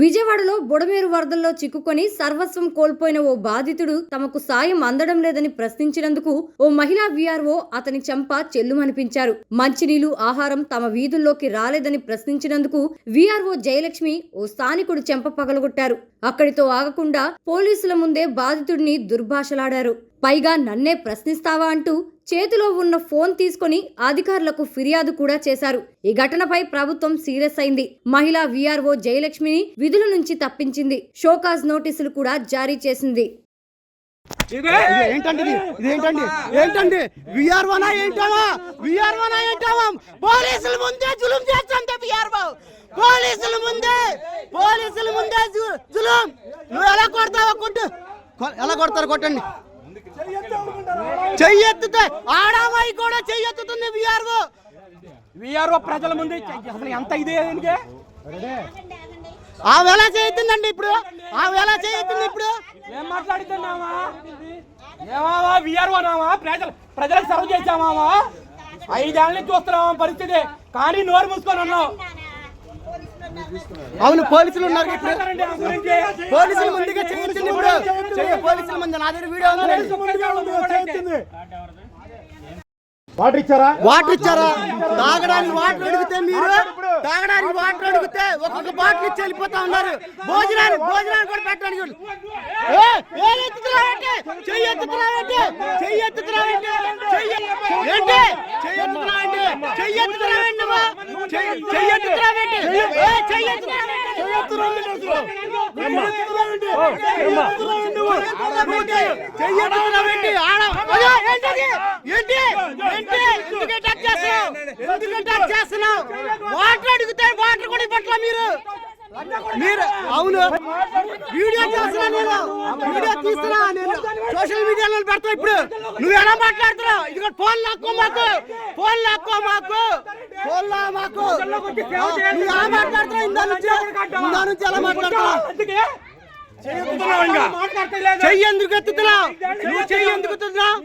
విజయవాడలో బుడమేరు వరదల్లో చిక్కుకొని సర్వస్వం కోల్పోయిన ఓ బాధితుడు తమకు సాయం అందడం లేదని ప్రశ్నించినందుకు ఓ మహిళా వీఆర్ఓ అతని చెంప చెల్లుమనిపించారు. మంచినీళ్ళు ఆహారం తమ వీధుల్లోకి రాలేదని ప్రశ్నించినందుకు వీఆర్ఓ జయలక్ష్మి ఓ స్థానికుడు చెంప పగలగొట్టారు. అక్కడితో ఆగకుండా పోలీసుల ముందే బాధితుడిని దుర్భాషలాడారు. పైగా నన్నే ప్రశ్నిస్తావా అంటూ చేతిలో ఉన్న ఫోన్ తీసుకొని అధికారులకు ఫిర్యాదు కూడా చేశారు. ఈ ఘటనపై ప్రభుత్వం సీరియస్ అయింది. మహిళా వీఆర్ఓ జయలక్ష్మిని విధుల నుంచి తప్పించింది. షోకాజ్ నోటీసులు కూడా జారీ చేసింది. ఇది! ఏంటండి ఇది? ఇది ఏంటండి? ఏంటండి విఆర్ఓనా ఏంటావా విఆర్ఓనా ఏంటావా పోలీసుల ముందే జులుం చేస్తుంటే విఆర్ఓ పోలీసుల ముందే పోలీసుల ముందే జు- జులుం. నువ్వు ఎలా కొడతావా కొట్టు. కొ- ఎలా కొడతారు కొట్టండి. చెయ్యెత్తుతే ఆడామాయి కూడా చెయ్యెత్తుతుంది విఆర్ఓ. విఆర్ఓ ప్రజల ముందు అసలు ఎంత ఇదే దీనికి? ఆమె ఎలా చేయొద్దండి ఇప్పుడు. ఆమె ఎలా చేయొద్తుంది ఇప్పుడు. ఏం మాట్లాడుతున్నావా ఏమావా విఆర్ఓ నామా? ప్రజలు ప్రజలకు సర్వ్ చేసామావా ఐదేళ్ళ నుంచి చూస్తున్నావా పరిస్థితి. కానీ నోరు మూసుకొని ఉన్నావు అవును పోలీసులు ఉన్నారు ఇప్పుడు. పోలీసుల ముందుగా చేయొచ్చింది ఇప్పుడు. పోలీసుల ముందు. నా దగ్గర వీడియో ఉంది వాటర్ ఇచ్చారా? వాటర్ ఇచ్చారా? తాగడానికి వాటర్ అడిగితే మీరు తాగడానికి వాటర్ అడిగితే ఒక్కొక్క బాటిల్ ఇచ్చి వెళ్ళిపోతా ఉన్నారు. భోజనానికి భోజనానికి కూడా పెట్టడానికి? చెయ్యి ఎత్తుతున్నావేంటి? చెయ్యి ఎత్తుతున్నావేంటి? చెయ్యి- ఎత్తుతున్నావేంటి? చెయ్యి ఎత్తుతున్నావేంటి నువ్వు? చెయ్యి- చెయ్యి ఏంటి ఏంటి? ఎందుకు అటాక్ చేస్తున్నావు? ఎందుకు అటాక్ చేస్తున్నావు? వాటర్ అడిగితే వాటర్ కూడా ఇవ్వట్లా మీరు? మీరు అవును. వీడియో చేస్తున్నా నేను. వీడియో తీస్తున్నా నేను. సోషల్ మీడియాలో పెడతా ఇప్పుడు. నువ్వు ఎలా మాట్లాడుతున్నావు? ఇది ఫోన్ లాక్కో మాకు. ఫోన్ లాక్కో మాకు. ఫోన్ లా మాకు. నువ్వు ఎలా మాట్లాడుతున్నావు? ఇందా నుంచి? ఇందా నుంచి ఎలా మాట్లాడుతున్నావు. చెయ్యి ఎందుకు ఎత్తుతున్నావు? నువ్వు చెయ్యి ఎందుకు ఎత్తుతున్నావు?